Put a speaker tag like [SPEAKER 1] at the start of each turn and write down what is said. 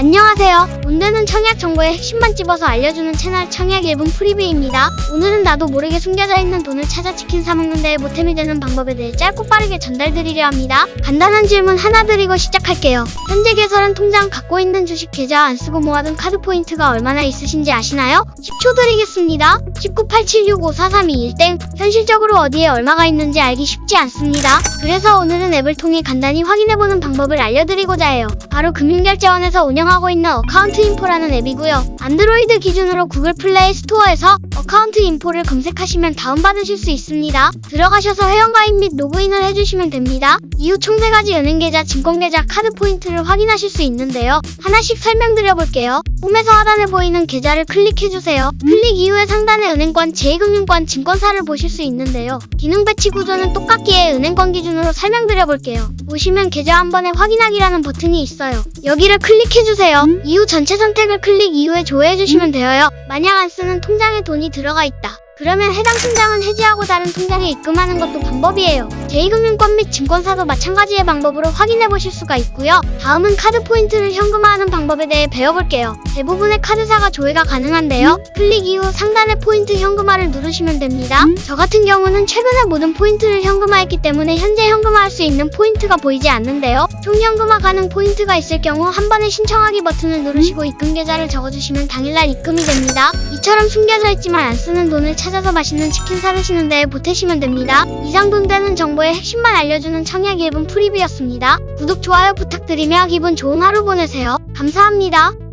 [SPEAKER 1] 안녕하세요. 온대는 청약 정보의 핵심만 집어서 알려주는 채널 청약 1분 프리뷰입니다. 오늘은 나도 모르게 숨겨져 있는 돈을 찾아 치킨 사먹는 데에 보탬이 되는 방법에 대해 짧고 빠르게 전달드리려 합니다. 간단한 질문 하나 드리고 시작할게요. 현재 개설한 통장 갖고 있는 주식 계좌 안 쓰고 모아둔 카드 포인트가 얼마나 있으신지 아시나요? 10초 드리겠습니다. 1987654321땡 현실적으로 어디에 얼마가 있는지 알기 쉽지 않습니다. 그래서 오늘은 앱을 통해 간단히 확인해보는 방법을 알려드리고자 해요. 바로 금융결제원에서 운영 하고 있는 어카운트 인포라는 앱이고요. 안드로이드 기준으로 구글 플레이 스토어에서 어카운트 인포를 검색하시면 다운받으실 수 있습니다. 들어가셔서 회원가입 및 로그인을 해주시면 됩니다. 이후 총 3가지 은행계좌, 증권계좌, 카드 포인트를 확인하실 수 있는데요. 하나씩 설명드려볼게요. 홈에서 하단에 보이는 계좌를 클릭해주세요. 클릭 이후에 상단에 은행권, 제2금융권, 증권사를 보실 수 있는데요. 기능 배치 구조는 똑같기에 은행권 기준으로 설명드려볼게요. 보시면 계좌 한 번에 확인하기라는 버튼이 있어요. 여기를 클릭 해주세요. 이후 전체 선택을 클릭 이후에 조회해주시면 되어요. 만약 안 쓰는 통장에 돈이 들어가 있다. 그러면 해당 통장은 해지하고 다른 통장에 입금하는 것도 방법이에요. 제2금융권 및 증권사도 마찬가지의 방법으로 확인해 보실 수가 있고요. 다음은 카드 포인트를 현금화하는 방법에 대해 배워볼게요. 대부분의 카드사가 조회가 가능한데요. 클릭 이후 상단의 포인트 현금화를 누르시면 됩니다. 저 같은 경우는 최근에 모든 포인트를 현금화했기 때문에 현재 현금화할 수 있는 포인트가 보이지 않는데요. 총 현금화 가능 포인트가 있을 경우 한 번에 신청하기 버튼을 누르시고 입금 계좌를 적어주시면 당일날 입금이 됩니다. 이처럼 숨겨져 있지만 안 쓰는 돈을 찾아서 맛있는 치킨 사드시는 데에 보태시면 됩니다. 이상 돈 되는 정보의 핵심만 알려주는 청약 1분 프리뷰였습니다. 구독, 좋아요 부탁드리며 기분 좋은 하루 보내세요. 감사합니다.